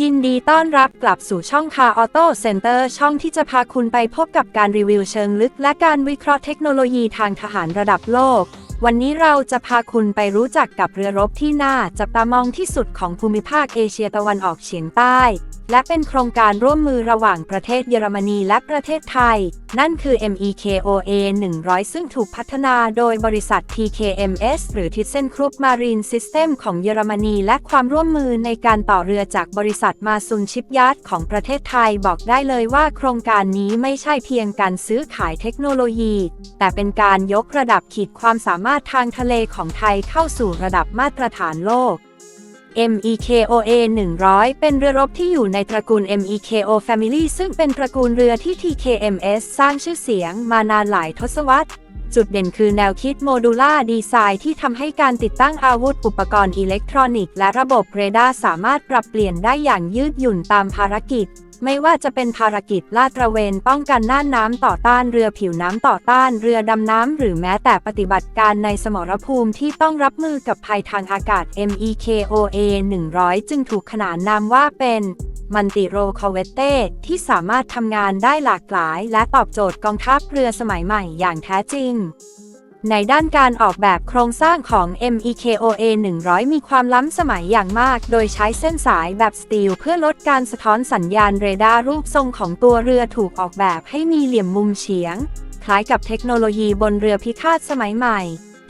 ยินดีต้อนรับกลับสู่ช่อง Car Auto Center ช่องที่จะพาคุณไปพบกับการรีวิวเชิงลึก และการวิเคราะห์เทคโนโลยีทางทหารระดับโลก วันนี้เราจะพาคุณไปรู้จักกับเรือรบที่น่าจับตามองที่สุดของภูมิภาคเอเชียตะวันออกเฉียงใต้ และเป็นโครงการร่วมมือระหว่างประเทศเยอรมนีและประเทศไทย นั่นคือ MEKOA 100 ซึ่งถูกพัฒนาโดยบริษัท TKMS หรือ ThyssenKrupp Marine System ของเยอรมนี และความร่วมมือในการต่อเรือจากบริษัทมาซุนชิปยาร์ดของประเทศไทยบอกได้เลยว่าโครงการนี้ไม่ใช่เพียงการซื้อขายเทคโนโลยี แต่เป็นการยกระดับขีดความสามารถมารถทางทะเลของไทยเข้าสู่ระดับมาตรฐานโลก MEKOA 100 เป็นเรือรบที่อยู่ในตระกูล MEKO Family ซึ่งเป็นตระกูลเรือที่ TKMS สร้างชื่อเสียงมานานหลายทศวรรษ จุดเด่นคือแนวคิดโมดูล่าดีไซน์ที่ทำให้การติดตั้งอาวุธอุปกรณ์อิเล็กทรอนิกส์และระบบเรดาร์สามารถปรับเปลี่ยนได้อย่างยืดหยุ่นตามภารกิจ ไม่ว่าจะเป็นภารกิจลาดตระเวนป้องกันน่านน้ำต่อต้านเรือผิวน้ำต่อต้านเรือดำน้ำ หรือแม้แต่ปฏิบัติการในสมรภูมิที่ต้องรับมือกับภัยทางอากาศ MEKOA 100 จึงถูกขนานนามว่าเป็นมันติโรคอเวเต้ที่สามารถทำงานได้หลากหลาย และตอบโจทย์กองทัพเรือสมัยใหม่อย่างแท้จริง ในด้านการออกแบบโครงสร้างของ MEKOA 100 มีความล้ำสมัยอย่างมาก โดยใช้เส้นสายแบบสตีลเพื่อลดการสะท้อนสัญญาณเรดาร์รูปทรงของตัวเรือถูกออกแบบให้มีเหลี่ยมมุมเฉียง คล้ายกับเทคโนโลยีบนเรือพิฆาตสมัยใหม่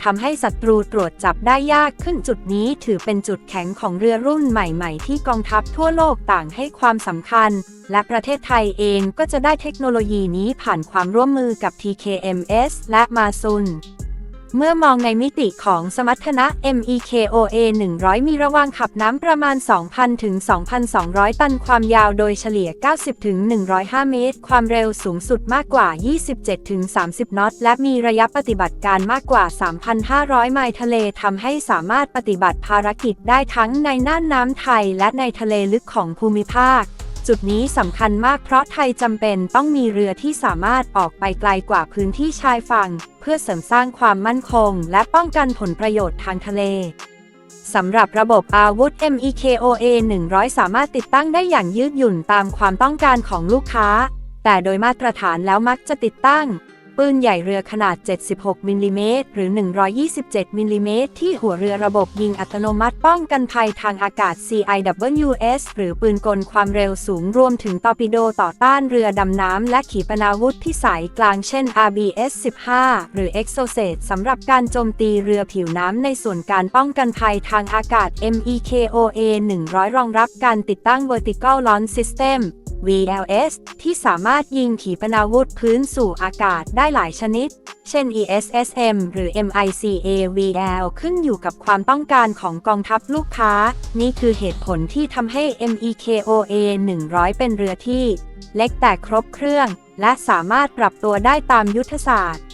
ทำให้ศัตรูตรวจจับได้ยากขึ้นจุดนี้ถือเป็นจุดแข็งของเรือรุ่นใหม่ๆ ที่กองทัพทั่วโลกต่างให้ความสำคัญ และประเทศไทยเองก็จะได้เทคโนโลยีนี้ผ่านความร่วมมือกับ TKMS และมาซุน เมื่อมองในมิติของสมรรถนะ MEKOA 100 มีระวางขับน้ำประมาณ 2,000 ถึง 2,200 ตันความยาวโดยเฉลี่ย 90 ถึง 105 เมตร ความเร็วสูงสุดมากกว่า 27 ถึง 30 นอต และมีระยะปฏิบัติการมากกว่า 3,500 ไมล์ทะเลทำให้สามารถปฏิบัติภารกิจได้ทั้งในน่านน้ำไทยและในทะเลลึกของภูมิภาค จุดนี้สำคัญมากเพราะไทยจำเป็นต้องมีเรือที่สามารถออกไปไกลกว่าพื้นที่ชายฝั่ง เพื่อเสริมสร้างความมั่นคง และป้องกันผลประโยชน์ทางทะเลสำหรับระบบอาวุธ MEKOA 100 สามารถติดตั้งได้อย่างยืดหยุ่นตามความต้องการของลูกค้า แต่โดยมาตรฐานแล้วมักจะติดตั้ง ปืนใหญ่เรือขนาด 76 มิลลิเมตรหรือ 127 มิลลิเมตรที่หัวเรือระบบยิงอัตโนมัติป้องกันภัยทางอากาศ CIWS หรือปืนกลความเร็วสูงรวมถึงตอร์ปิโดต่อต้านเรือดำน้ำและขีปนาวุธพิสัยกลางเช่น RBS-15 หรือ Exocet สำหรับการโจมตีเรือผิวน้ำในส่วนการป้องกันภัยทางอากาศ MEKOA 100 รองรับการติดตั้ง Vertical Launch System VLS ที่สามารถยิงขีปนาวุธพื้นสู่อากาศได้หลายชนิด เช่น ESSM หรือ MICAVL ขึ้นอยู่กับความต้องการของกองทัพลูกค้า นี่คือเหตุผลที่ทำให้ MEKOA 100 เป็นเรือที่ เล็กแต่ครบเครื่อง และสามารถปรับตัวได้ตามยุทธศาสตร์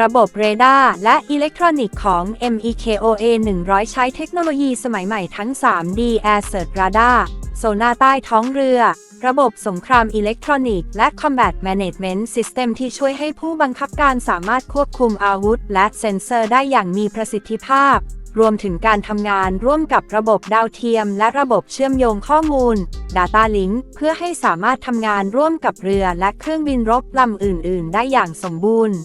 ระบบเรดาร์และอิเล็กทรอนิกส์ของ MEKOA 100 ใช้เทคโนโลยีสมัยใหม่ทั้ง 3D Asset Radar โซนาใต้ท้องเรือ ระบบสงครามอิเล็กทรอนิกส์และ Combat Management System ที่ช่วยให้ผู้บังคับการสามารถควบคุมอาวุธ และเซ็นเซอร์ได้อย่างมีประสิทธิภาพ รวมถึงการทำงานร่วมกับระบบดาวเทียม และระบบเชื่อมโยงข้อมูล Data Link เพื่อให้สามารถทำงานร่วมกับเรือและเครื่องบินรบลำอื่น ๆ ได้อย่างสมบูรณ์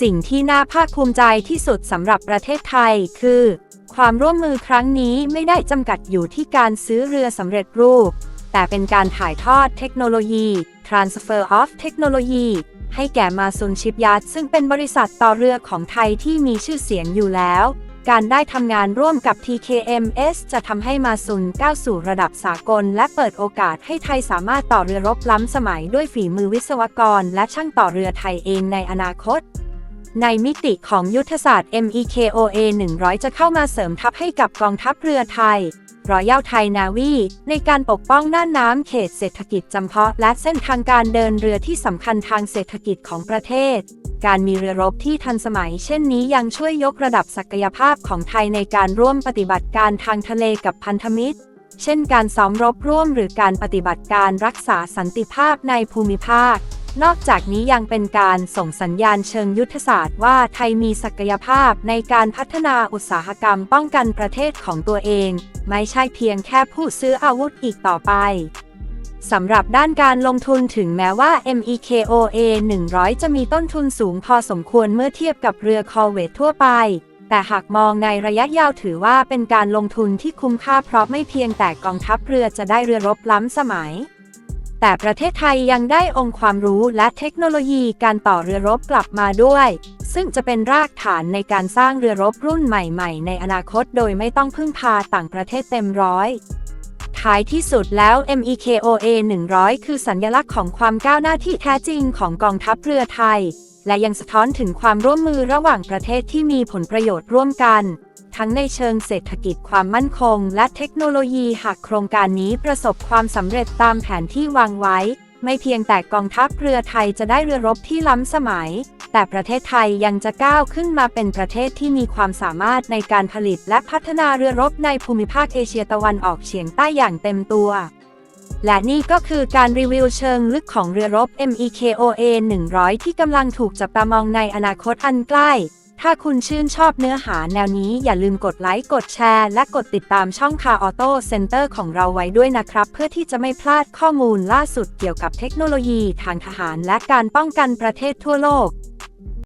สิ่งที่น่าภาคภูมิใจที่สุดสำหรับประเทศไทย คือ ความร่วมมือครั้งนี้ไม่ได้จำกัดอยู่ที่การซื้อเรือสำเร็จรูป แต่เป็นการถ่ายทอดเทคโนโลยี transfer of technology ให้แก่มาซุนชิปยาร์ดซึ่งเป็นบริษัทต่อเรือของไทยที่มีชื่อเสียงอยู่แล้ว การได้ทำงานร่วมกับ TKMS จะทำให้มาซุนก้าวสู่ระดับสากล และเปิดโอกาสให้ไทยสามารถต่อเรือรบล้ำสมัยด้วยฝีมือวิศวกร และช่างต่อเรือไทยเองในอนาคตในมิติของยุทธศาสตร์ MEKOA 100 จะเข้ามาเสริมทัพให้กับกองทัพเรือไทย รอยัลไทยนาวีในการปกป้องน่านน้ำเขตเศรษฐกิจจำเพาะ และเส้นทางการเดินเรือที่สำคัญทางเศรษฐกิจของประเทศ การมีเรือรบที่ทันสมัย เช่นนี้ยังช่วยยกระดับศักยภาพของไทยในการร่วมปฏิบัติการทางทะเลกับพันธมิตร เช่นการซ้อมรบร่วมหรือการปฏิบัติการรักษาสันติภาพในภูมิภาค นอกจากนี้ยังเป็นการส่งสัญญาณเชิงยุทธศาสตร์ว่าไทยมีศักยภาพในการพัฒนาอุตสาหกรรมป้องกันประเทศของตัวเอง ไม่ใช่เพียงแค่ผู้ซื้ออาวุธอีกต่อไปสำหรับด้านการลงทุนถึงแม้ว่า MEKOA 100 จะมีต้นทุนสูงพอสมควรเมื่อเทียบกับเรือคอเวททั่วไป แต่หากมองในระยะยาวถือว่าเป็นการลงทุนที่คุ้มค่าเพราะไม่เพียงแต่กองทัพเรือจะได้เรือรบล้ำสมัย แต่ประเทศไทยยังได้องค์ความรู้และเทคโนโลยีการต่อเรือรบกลับมาด้วย ซึ่งจะเป็นรากฐานในการสร้างเรือรบรุ่นใหม่ๆ ในอนาคตโดยไม่ต้องพึ่งพาต่างประเทศเต็มร้อยท้ายที่สุดแล้ว MEKOA 100 คือสัญลักษณ์ของความก้าวหน้าที่แท้จริงของกองทัพเรือไทย และยังสะท้อนถึงความร่วมมือระหว่างประเทศที่มีผลประโยชน์ร่วมกัน ทั้งในเชิงเศรษฐกิจความมั่นคง และเทคโนโลยีหากโครงการนี้ประสบความสำเร็จตามแผนที่วางไว้ ไม่เพียงแต่กองทัพเรือไทยจะได้เรือรบที่ล้ำสมัย แต่ประเทศไทยยังจะก้าวขึ้นมาเป็นประเทศที่มีความสามารถในการผลิตและพัฒนาเรือรบในภูมิภาคเอเชียตะวันออกเฉียงใต้อย่างเต็มตัวและนี่ก็คือการรีวิวเชิงลึกของเรือรบ MEKOA 100 ที่กำลังถูกจับตามองในอนาคตอันใกล้ ถ้าคุณชื่นชอบเนื้อหาแนวนี้อย่าลืมกดไลค์ กดแชร์ และกดติดตามช่องคาออโต้เซ็นเตอร์ของเราไว้ด้วยนะครับ เพื่อที่จะไม่พลาดข้อมูลล่าสุดเกี่ยวกับเทคโนโลยีทางทหารและการป้องกันประเทศทั่วโลก